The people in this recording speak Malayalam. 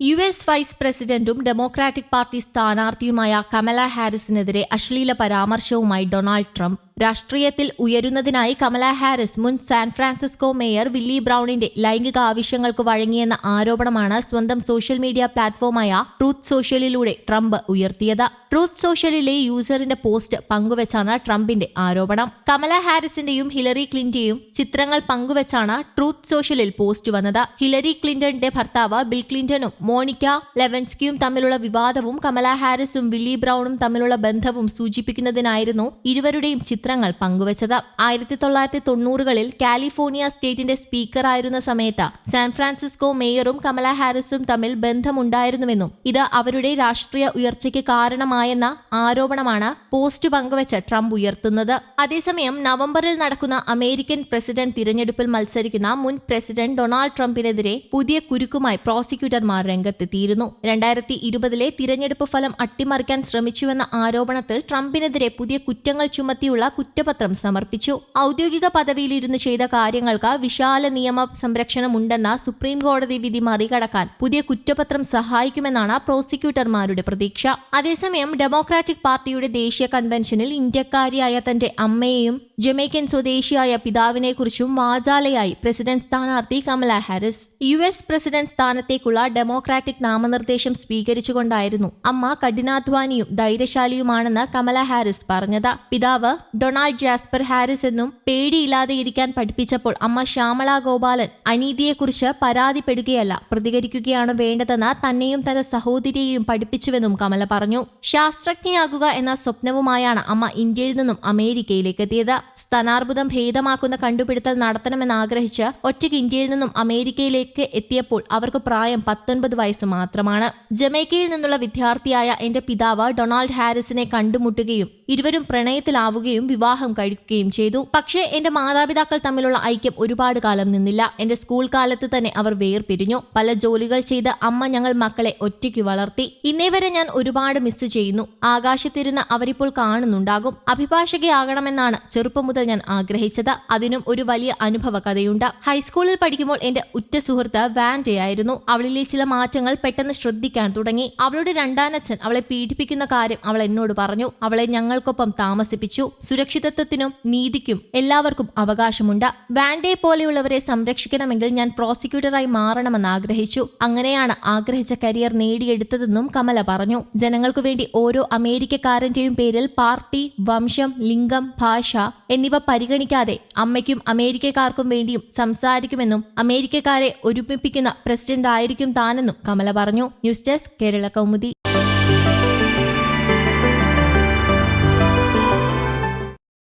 യു എസ് വൈസ് പ്രസിഡന്റും ഡെമോക്രാറ്റിക് പാർട്ടി സ്ഥാനാർത്ഥിയുമായ കമല ഹാരിസിനെതിരെ അശ്ലീല പരാമർശവുമായി ഡൊണാൾഡ് ട്രംപ്. രാഷ്ട്രീയത്തിൽ ഉയരുന്നതിനായി കമല ഹാരിസ് മുൻ സാൻ ഫ്രാൻസിസ്കോ മേയർ വില്ലി ബ്രൌണിന്റെ ലൈംഗിക ആവശ്യങ്ങൾക്ക് വഴങ്ങിയെന്ന ആരോപണമാണ് സ്വന്തം സോഷ്യൽ മീഡിയ പ്ലാറ്റ്ഫോമായ ട്രൂത്ത് സോഷ്യലിലൂടെ ട്രംപ് ഉയർത്തിയത്. ട്രൂത്ത് സോഷ്യലിലെ യൂസറിന്റെ പോസ്റ്റ് പങ്കുവച്ചാണ് ട്രംപിന്റെ ആരോപണം. കമല ഹാരിസിന്റെയും ഹിലറി ക്ലിന്റെയും ചിത്രങ്ങൾ പങ്കുവച്ചാണ് ട്രൂത്ത് സോഷ്യലിൽ പോസ്റ്റ് വന്നത്. ഹിലറി ക്ലിന്റന്റെ ഭർത്താവ് ബിൽ ക്ലിന്റണും മോണിക്ക ലെവൻസ്കിയും തമ്മിലുള്ള വിവാദവും കമല ഹാരിസും വില്ലി ബ്രൌണും തമ്മിലുള്ള ബന്ധവും സൂചിപ്പിക്കുന്നതിനായിരുന്നു ഇരുവരുടെയും ചിത്രങ്ങൾ പങ്കുവച്ചത് ആയിരത്തി തൊള്ളായിരത്തി തൊണ്ണൂറുകളിൽ കാലിഫോർണിയ സ്റ്റേറ്റിന്റെ സ്പീക്കറായിരുന്ന സമയത്ത് സാൻ ഫ്രാൻസിസ്കോ മേയറും കമല ഹാരിസും തമ്മിൽ ബന്ധമുണ്ടായിരുന്നുവെന്നും ഇത് അവരുടെ രാഷ്ട്രീയ ഉയർച്ചയ്ക്ക് കാരണമായെന്ന ആരോപണമാണ് പോസ്റ്റ് പങ്കുവച്ച് ട്രംപ് ഉയർത്തുന്നത്. അതേസമയം നവംബറിൽ നടക്കുന്ന അമേരിക്കൻ പ്രസിഡന്റ് തിരഞ്ഞെടുപ്പിൽ മത്സരിക്കുന്ന മുൻ പ്രസിഡന്റ് ഡൊണാൾഡ് ട്രംപിനെതിരെ പുതിയ കുരുക്കുമായി പ്രോസിക്യൂട്ടർമാർ രംഗത്തെത്തിയിരുന്നു. രണ്ടായിരത്തി ഇരുപതിലെ തിരഞ്ഞെടുപ്പ് ഫലം അട്ടിമറിക്കാൻ ശ്രമിച്ചുവെന്ന ആരോപണത്തിൽ ട്രംപിനെതിരെ പുതിയ കുറ്റങ്ങൾ ചുമത്തിയുള്ള കുറ്റപത്രം സമർപ്പിച്ചു. ഔദ്യോഗിക പദവിയിലിരുന്ന് ചെയ്ത കാര്യങ്ങൾക്ക് വിശാല നിയമ സംരക്ഷണമുണ്ടെന്ന സുപ്രീം കോടതി വിധി മറികടക്കാൻ പുതിയ കുറ്റപത്രം സഹായിക്കുമെന്നാണ് പ്രോസിക്യൂട്ടർമാരുടെ പ്രതീക്ഷ. അതേസമയം ഡെമോക്രാറ്റിക് പാർട്ടിയുടെ ദേശീയ കൺവെൻഷനിൽ ഇന്ത്യക്കാരിയായ തന്റെ അമ്മയെയും ജമൈക്കൻ സ്വദേശിയായ പിതാവിനെക്കുറിച്ചും വാചാലയായി പ്രസിഡന്റ് സ്ഥാനാർത്ഥി Kamala Harris. U S president സ്ഥാനത്തേക്കുള്ള democratic നാമനിർദ്ദേശം സ്വീകരിച്ചുകൊണ്ടായിരുന്നു അമ്മ കഠിനാധ്വാനിയും ധൈര്യശാലിയുമാണെന്ന് കമല ഹാരിസ് പറഞ്ഞത്. പിതാവ് ഡൊണാൾഡ് ജാസ്പർ ഹാരിസ് എന്നും പേടിയില്ലാതെ ഇരിക്കാൻ പഠിപ്പിച്ചപ്പോൾ അമ്മ ശ്യാമള ഗോപാലൻ അനീതിയെക്കുറിച്ച് പരാതിപ്പെടുകയല്ല പ്രതികരിക്കുകയാണ് വേണ്ടതെന്ന് തന്നെയും തന്റെ സഹോദരിയെയും പഠിപ്പിച്ചുവെന്നും കമല പറഞ്ഞു. ശാസ്ത്രജ്ഞയാകുക എന്ന സ്വപ്നവുമായാണ് അമ്മ ഇന്ത്യയിൽ നിന്നും അമേരിക്കയിലേക്ക് എത്തിയത് സ്തനാർബുദം ഭേദമാക്കുന്ന കണ്ടുപിടുത്തൽ നടത്തണമെന്ന് ആഗ്രഹിച്ച് ഒറ്റയ്ക്ക് ഇന്ത്യയിൽ നിന്നും അമേരിക്കയിലേക്ക് എത്തിയപ്പോൾ അവർക്ക് പ്രായം പത്തൊൻപത് വയസ്സ് മാത്രമാണ്. ജമൈക്കയിൽ നിന്നുള്ള വിദ്യാർത്ഥിയായ എന്റെ പിതാവ് ഡൊണാൾഡ് ഹാരിസിനെ കണ്ടുമുട്ടുകയും ഇരുവരും പ്രണയത്തിലാവുകയും വിവാഹം കഴിക്കുകയും ചെയ്തു. പക്ഷേ എന്റെ മാതാപിതാക്കൾ തമ്മിലുള്ള ഐക്യം ഒരുപാട് കാലം നിന്നില്ല. എന്റെ സ്കൂൾ കാലത്ത് തന്നെ അവർ വേർപിരിഞ്ഞു. പല ജോലികൾ ചെയ്ത് അമ്മ ഞങ്ങൾ മക്കളെ ഒറ്റയ്ക്ക് വളർത്തി. ഇന്നേ വരെ ഞാൻ ഒരുപാട് മിസ് ചെയ്യുന്നു. ആകാശത്തിരുന്ന് അവരിപ്പോൾ കാണുന്നുണ്ടാകും. അഭിഭാഷകയാകണമെന്നാണ് ചെറുപ്പം മുതൽ ഞാൻ ആഗ്രഹിച്ചത്. അതിനും ഒരു വലിയ അനുഭവ കഥയുണ്ട് ഹൈസ്കൂളിൽ പഠിക്കുമ്പോൾ എന്റെ ഉറ്റ സുഹൃത്ത് വാൻഡയായിരുന്നു അവളിലെ ചില മാറ്റങ്ങൾ പെട്ടെന്ന് ശ്രദ്ധിക്കാൻ തുടങ്ങി. അവളുടെ രണ്ടാനച്ഛൻ അവളെ പീഡിപ്പിക്കുന്ന കാര്യം അവൾ എന്നോട് പറഞ്ഞു. അവളെ ഞങ്ങൾക്കൊപ്പം താമസിപ്പിച്ചു. സുരക്ഷിതത്വത്തിനും നീതിക്കും എല്ലാവർക്കും അവകാശമുണ്ട്. വാൻഡേ പോലെയുള്ളവരെ സംരക്ഷിക്കണമെങ്കിൽ ഞാൻ പ്രോസിക്യൂട്ടറായി മാറണമെന്ന് ആഗ്രഹിച്ചു. അങ്ങനെയാണ് ആഗ്രഹിച്ച കരിയർ നേടിയെടുത്തതെന്നും കമല പറഞ്ഞു. ജനങ്ങൾക്കു വേണ്ടി ഓരോ അമേരിക്കക്കാരന്റെയും പേരിൽ പാർട്ടി വംശം ലിംഗം ഭാഷ എന്നിവ പരിഗണിക്കാതെ അമ്മയ്ക്കും അമേരിക്കക്കാർക്കും വേണ്ടിയും സംസാരിക്കുമെന്നും അമേരിക്കക്കാരെ ഒരുമിപ്പിക്കുന്ന പ്രസിഡന്റ് ആയിരിക്കും താനെന്നും കമല പറഞ്ഞു. News desk Kerala Kaumudi.